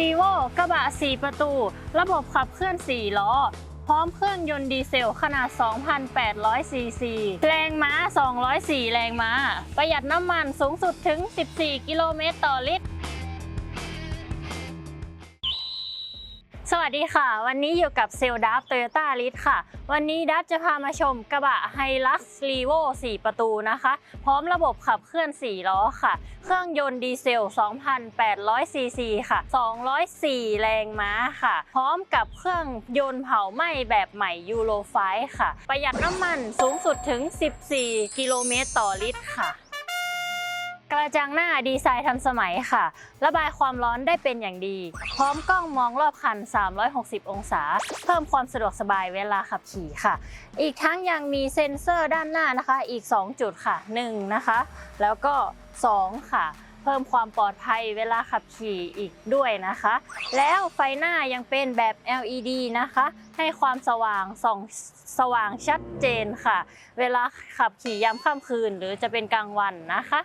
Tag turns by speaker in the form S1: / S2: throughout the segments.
S1: รีโวกระบะ 4 ประตู ระบบขับเคลื่อน 4 ล้อ พร้อมเครื่องยนต์ดีเซลขนาด 2,800 ซีซี แรงม้า 204 แรงม้า ประหยัดน้ำมันสูงสุดถึง 14 กิโลเมตรต่อลิตร สวัสดีค่ะ วันนี้อยู่กับเซลดับโตโยต้าลิสค่ะ วันนี้ดับจะพามาชมกระบะไฮลักซ์รีโว4 ประตูนะคะ พร้อมระบบขับเคลื่อน 4 ล้อค่ะ เครื่องยนต์ดีเซล 2,800 ซีซีค่ะ 204 แรงม้าค่ะ พร้อมกับเครื่องยนต์เผาไหม้แบบใหม่ยูโรไฟค่ะ ประหยัดน้ำมันสูงสุดถึง 14 กิโลเมตรต่อลิตรค่ะ กระจังหน้าดีไซน์ทันสมัยค่ะ ระบายความร้อนได้เป็นอย่างดี พร้อมกล้องมองรอบคัน 360 องศา เพิ่มความสะดวกสบายเวลาขับขี่ค่ะ อีกทั้งยังมีเซ็นเซอร์ด้านหน้านะคะ อีก 2 จุดค่ะ 1 นะคะ แล้วก็ 2 ค่ะ เพิ่มความปลอดภัยเวลาขับขี่อีกด้วยนะคะ แล้วไฟหน้ายังเป็นแบบ LED นะคะ ให้ความสว่างส่องสว่างชัดเจนค่ะ เวลาขับขี่ยามค่ำคืนหรือจะเป็นกลางวันนะคะ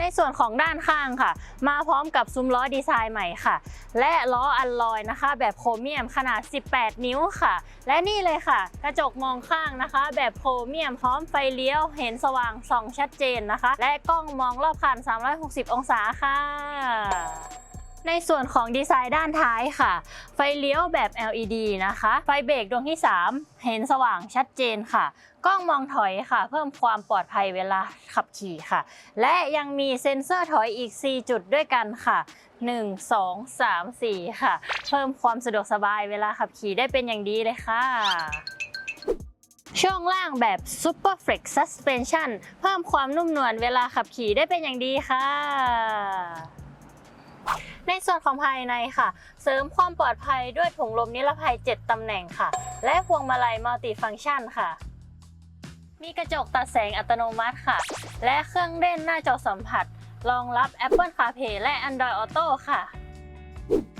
S1: ในส่วนของด้านข้างค่ะ มาพร้อมกับซุ้มล้อดีไซน์ใหม่ค่ะ และล้ออัลลอยนะคะ แบบโครเมียมขนาด 18 นิ้วค่ะ และนี่เลยค่ะ กระจกมองข้างนะคะ แบบโครเมียมพร้อมไฟเลี้ยวเห็นสว่างส่องชัดเจนนะคะ และกล้องมองรอบคัน 360 องศาค่ะ ในส่วนของดีไซน์ด้านท้ายค่ะ ไฟเลี้ยวแบบ LED นะคะ ไฟเบรกดวงที่ 3 เห็นสว่างชัดเจนค่ะ กล้องมองถอยค่ะ เพิ่มความปลอดภัยเวลาขับขี่ค่ะ และยังมีเซ็นเซอร์ถอยอีก 4 จุดด้วยกันค่ะ 1 2 3 4 ค่ะ เพิ่มความสะดวกสบายเวลาขับขี่ได้เป็นอย่างดีเลยค่ะช่วงล่างแบบ Super Flex Suspension เพิ่มความนุ่มนวลเวลาขับขี่ได้เป็นอย่างดีค่ะ ในส่วนของภายในค่ะ เสริมความปลอดภัยด้วยถุงลมนิรภัย 7 ตำแหน่งค่ะ และพวงมาลัยมัลติฟัง c t ชันค่ะ มีกระจกตัดแสงอัตโนมัติค่ะ และเครื่องเล่นหน้าจอสัมผัส รองรับ Apple CarPlay และ Android Auto ค่ะ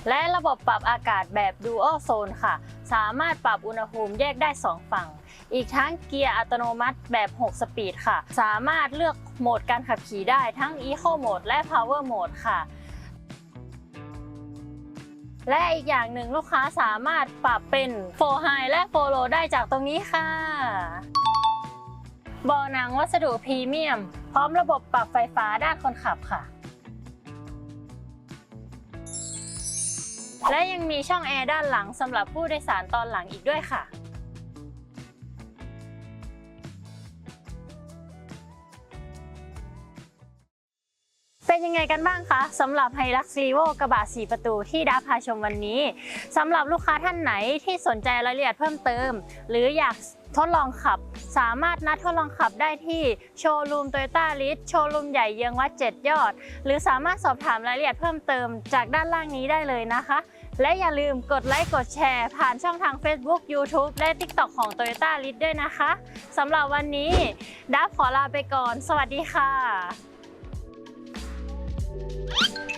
S1: และระบบปรับอากาศแบบ Dual Zone ค่ะ สามารถปรับอุณหภูมิแยกได้ 2 ฝั่ง อีกทั้งเกียร์อัตโนมัติแบบ 6 สปีดค่ะ สามารถเลือกโหมดการขับขี่ได้ทั้ง Eco Mode และ Power Mode ค่ะ และอีกอย่างหนึ่งลูกค้าสามารถปรับเป็น4 High และ4 Low ได้จากตรงนี้ค่ะเบาะหนังวัสดุพรีเมียม พร้อมระบบปรับไฟฟ้าด้านคนขับค่ะ และยังมีช่องแอร์ด้านหลังสำหรับผู้โดยสารตอนหลังอีกด้วยค่ะ เป็นยังไงกันบ้างคะสำหรับ h i l u x r e v o กระบะ4 ประตูที่ดับพาชมวันนี้สำหรับลูกค้าท่านไหนที่สนใจรายละเอียดเพิ่มเติม หรืออยากทดลองขับ สามารถนัดทดลองขับได้ที่โชว์รูม Toyota l i s โชว์รูมใหญ่เยื้องวัด 7 ยอด หรือสามารถสอบถามรายละเอียดเพิ่มเติมจากด้านล่างนี้ได้เลยนะคะ และอย่าลืมกดไลค์กดแชร์ ผ่านช่องทาง Facebook YouTube และ TikTok ของ Toyota l i s ด้วยนะคะสำหรับวันนี้ดับขอลาไปก่อน สวัสดีค่ะ you